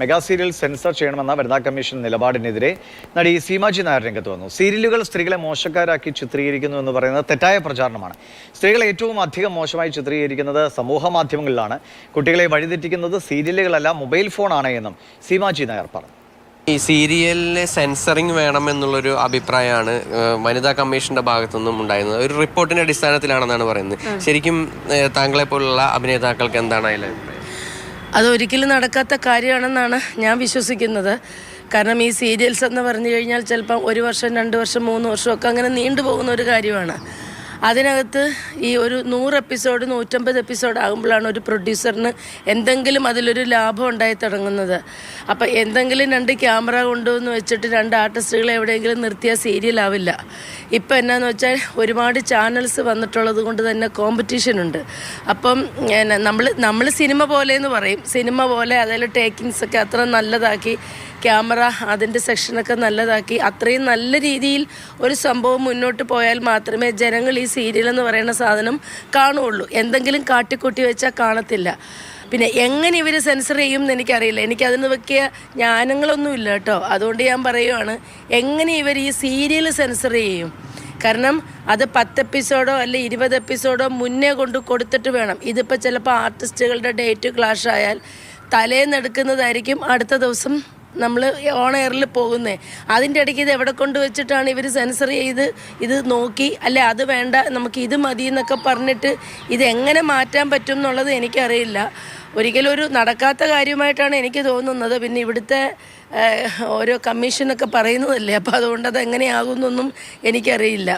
Mega serial sensor ചെയ്യണമെന്ന വനിതാ commission നിലപാടിനെതിരെ നടി സീമാജി നായർ രംഗത്ത് വന്നു. സീരിയലുകൾ സ്ത്രീകളെ മോശക്കാരാക്കി ചിത്രീകരിക്കുന്നു എന്ന് പറയുന്നത് തെറ്റായ പ്രചാരണമാണ്. സ്ത്രീകളെ ഏറ്റവും അധികം മോശമായി ചിത്രീകരിക്കുന്നത് സമൂഹ മാധ്യമങ്ങളിലാണ്. കുട്ടികളെ വഴിതെറ്റിക്കുന്നത് സീരിയലുകളല്ല മൊബൈൽ ഫോണാണ് എന്നും സീമാജി നായർ പറഞ്ഞു. ഈ സീരിയലിലെ സെൻസറിങ് വേണം എന്നുള്ളൊരു അഭിപ്രായമാണ് വനിതാ കമ്മീഷന്റെ ഭാഗത്തുനിന്നും ഉണ്ടായിരുന്നത്. ഒരു റിപ്പോർട്ടിന്റെ അടിസ്ഥാനത്തിലാണെന്നാണ് പറയുന്നത്. ശരിക്കും താങ്കളെ പോലുള്ള അഭിനേതാക്കൾക്ക് എന്താണ് അതിലെ അഭിപ്രായം? അതൊരിക്കലും നടക്കാത്ത കാര്യമാണെന്നാണ് ഞാൻ വിശ്വസിക്കുന്നത്. കാരണം ഈ സീരിയൽസ് എന്ന് പറഞ്ഞു കഴിഞ്ഞാൽ ചിലപ്പം ഒരു വർഷം രണ്ട് വർഷം മൂന്ന് വർഷമൊക്കെ അങ്ങനെ നീണ്ടു പോകുന്ന ഒരു കാര്യമാണ്. അതിനകത്ത് ഈ ഒരു നൂറ് എപ്പിസോഡ് നൂറ്റമ്പത് എപ്പിസോഡ് ആകുമ്പോഴാണ് ഒരു പ്രൊഡ്യൂസറിന് എന്തെങ്കിലും അതിലൊരു ലാഭം ഉണ്ടായി തുടങ്ങുന്നത്. അപ്പം എന്തെങ്കിലും രണ്ട് ക്യാമറ കൊണ്ടുവന്ന് വെച്ചിട്ട് രണ്ട് ആർട്ടിസ്റ്റുകളെ എവിടെയെങ്കിലും സീരിയൽ ആവില്ല. ഇപ്പം എന്നാന്ന് വെച്ചാൽ ഒരുപാട് ചാനൽസ് വന്നിട്ടുള്ളത് കൊണ്ട് തന്നെ കോമ്പറ്റീഷൻ ഉണ്ട്. അപ്പം നമ്മൾ നമ്മൾ സിനിമ പോലെ എന്ന് പറയും. സിനിമ പോലെ അതിൽ ടേക്കിങ്സ് ഒക്കെ അത്ര നല്ലതാക്കി ക്യാമറ അതിന്റെ സെക്ഷനൊക്കെ നല്ലതാക്കി അത്രയും നല്ല രീതിയിൽ ഒരു സംഭവം മുന്നോട്ട് പോയാൽ മാത്രമേ ജനങ്ങൾ ഈ സീരിയൽ എന്ന് പറയുന്ന സാധനം കാണുകയുള്ളൂ എന്തെങ്കിലും കാട്ടിക്കൂട്ടി വെച്ചാൽ കാണത്തില്ല. പിന്നെ എങ്ങനെ ഇവർ സെൻസർ ചെയ്യും എന്ന് എനിക്കറിയില്ല. എനിക്കതിന് വെക്കിയ ജ്ഞാനങ്ങളൊന്നും ഇല്ല കേട്ടോ. അതുകൊണ്ട് ഞാൻ പറയുവാണ് എങ്ങനെ ഇവർ ഈ സീരിയൽ സെൻസർ ചെയ്യും? കാരണം അത് പത്ത് എപ്പിസോഡോ അല്ലെ ഇരുപത് എപ്പിസോഡോ മുന്നേ കൊണ്ട് കൊടുത്തിട്ട് വേണം. ഇതിപ്പോൾ ചിലപ്പോൾ ആർട്ടിസ്റ്റുകളുടെ ഡേറ്റ് ക്ലാഷ് ആയാൽ തലേന്ന് എടുക്കുന്നതായിരിക്കും അടുത്ത ദിവസം നമ്മൾ ഓൺ എയറിൽ പോകുന്നത് അതിന്റെ ഇടയ്ക്ക് ഇത് എവിടെ കൊണ്ട് വെച്ചിട്ടാണ് ഇവർ സെൻസർ ചെയ്ത് ഇത് നോക്കി? അല്ലെ അത് വേണ്ട നമുക്ക് ഇത് മതി എന്നൊക്കെ പറഞ്ഞിട്ട് ഇത് എങ്ങനെ മാറ്റാൻ പറ്റും എന്നുള്ളത് എനിക്കറിയില്ല. ഒരിക്കലും ഒരു നടക്കാത്ത കാര്യമായിട്ടാണ് എനിക്ക് തോന്നുന്നത്. പിന്നെ ഇവിടുത്തെ ഓരോ കമ്മീഷനൊക്കെ പറയുന്നതല്ലേ? അപ്പോൾ അതുകൊണ്ട് അത് എങ്ങനെയാകുമെന്നൊന്നും എനിക്കറിയില്ല.